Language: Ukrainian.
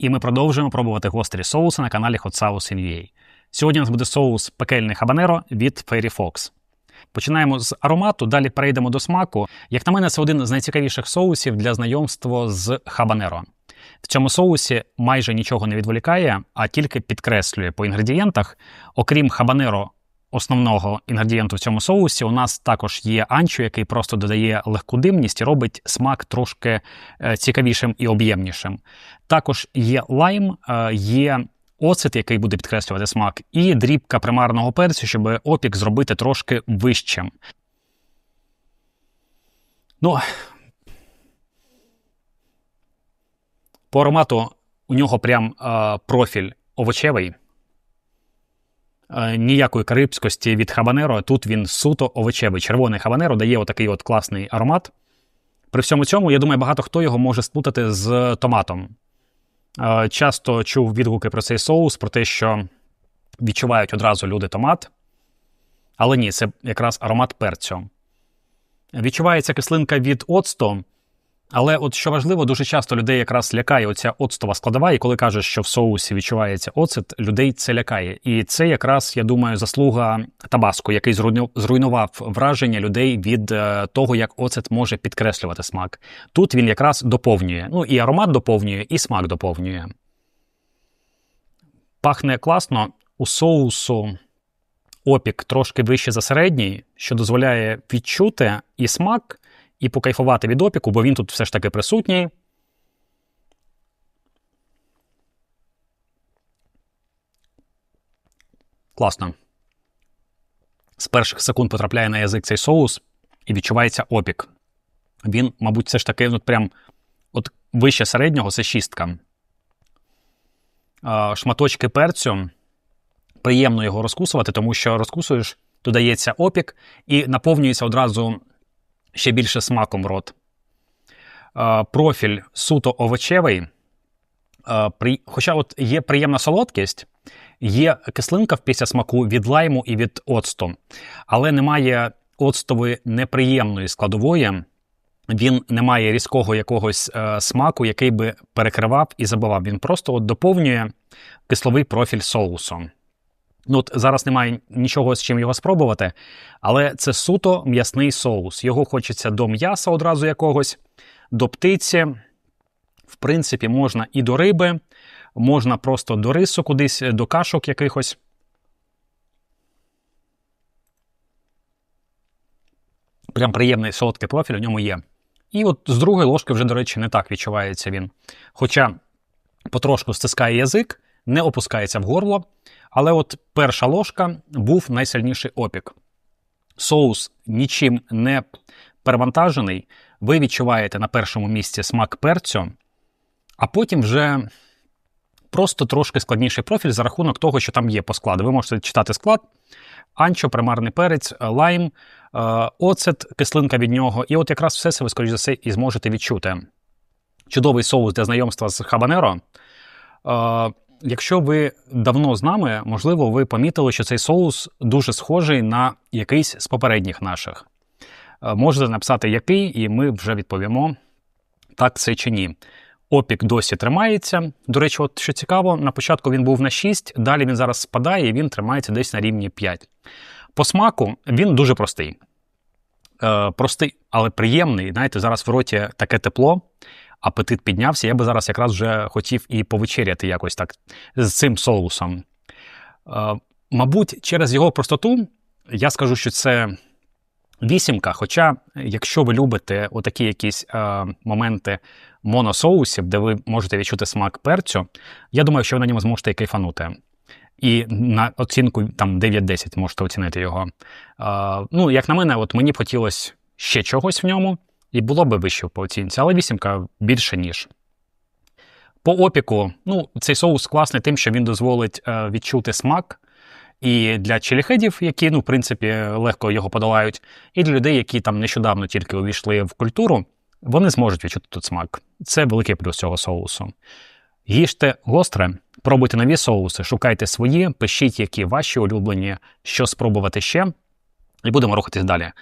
і ми продовжуємо пробувати гострі соуси на каналі Hot Sauce UA. Сьогодні у нас буде соус пекельний хабанеро від Fairy Fox. Починаємо з аромату, далі перейдемо до смаку. Як на мене, це один з найцікавіших соусів для знайомства з хабанеро. В цьому соусі майже нічого не відволікає, а тільки підкреслює по інгредієнтах. Окрім хабанеро, основного інгредієнту в цьому соусі, у нас також є анчо, який просто додає легку димність і робить смак трошки е, цікавішим і об'ємнішим. Також є лайм, е, є оцет, який буде підкреслювати смак, і дрібка примарного перцю, щоб опік зробити трошки вищим. Ну, по аромату у нього прям е, профіль овочевий. Е, ніякої карибськості від хабанеро. Тут він суто овочевий. Червоний хабанеро дає отакий от класний аромат. При всьому цьому, я думаю, багато хто його може сплутати з томатом. Е, часто чув відгуки про цей соус, про те, що відчувають одразу люди томат. Але ні, це якраз аромат перцю. Відчувається кислинка від оцту, але от що важливо, дуже часто людей якраз лякає оця оцтова складова, і коли кажуть, що в соусі відчувається оцет, людей це лякає. І це якраз, я думаю, заслуга табаску, який зруйнував враження людей від е, того, як оцет може підкреслювати смак. Тут він якраз доповнює. Ну і аромат доповнює, і смак доповнює. Пахне класно у соусу. Опік трошки вище за середній, що дозволяє відчути і смак, і покайфувати від опіку, бо він тут все ж таки присутній. Класно. З перших секунд потрапляє на язик цей соус і відчувається опік. Він, мабуть, все ж таки от прям от вище середнього це шістка. Шматочки перцю. Приємно його розкусувати, тому що розкусуєш, додається опік і наповнюється одразу ще більше смаком рот. Профіль суто овочевий. Хоча от є приємна солодкість, є кислинка в після смаку від лайму і від оцту, але немає оцтової неприємної складової. Він не має різкого якогось е, смаку, який би перекривав і забивав. Він просто от доповнює кисловий профіль соусу. Ну, от Зараз немає нічого з чим його спробувати, але це суто м'ясний соус. Його хочеться до м'яса одразу якогось, до птиці. В принципі, можна і до риби, можна просто до рису кудись, до кашок якихось. Прям приємний солодкий профіль у ньому є. І от з другої ложки вже, до речі, не так відчувається він. Хоча потрошку стискає язик, не опускається в горло. Але от перша ложка був найсильніший опік. Соус нічим не перевантажений. Ви відчуваєте на першому місці смак перцю, а потім вже просто трошки складніший профіль за рахунок того, що там є по складу. Ви можете читати склад: анчо, примарний перець, лайм, е, оцет, кислинка від нього. І от якраз все це ви, скоріш за все, і зможете відчути. Чудовий соус для знайомства з хабанеро. Якщо ви давно з нами, можливо, ви помітили, що цей соус дуже схожий на якийсь з попередніх наших. Е, можете написати, який, і ми вже відповімо, так це чи ні. Опік досі тримається. До речі, от що цікаво, на початку він був на 6, далі він зараз спадає і він тримається десь на рівні 5. По смаку він дуже простий. Е, Простий, але приємний. Знаєте, зараз в роті таке тепло апетит піднявся. Я би зараз якраз вже хотів і повечеряти якось так з цим соусом. Е, мабуть, через його простоту я скажу, що це вісімка. Хоча, якщо ви любите отакі якісь е, моменти моносоусів, де ви можете відчути смак перцю, я думаю, що ви на ньому зможете і кайфанути. І на оцінку там 9-10 можете оцінити його. Е, ну, як на мене, от мені б хотілося ще чогось в ньому і було би вище по оцінці, але вісімка більше, ніж. По опіку, ну, цей соус класний тим, що він дозволить е, відчути смак. І для челіхедів, які, ну, в принципі, легко його подолають, і для людей, які там нещодавно тільки увійшли в культуру, вони зможуть відчути тут смак. Це великий плюс цього соусу. Їжте гостре, пробуйте нові соуси, шукайте свої, пишіть, які ваші улюблені, що спробувати ще, і будемо рухатись далі.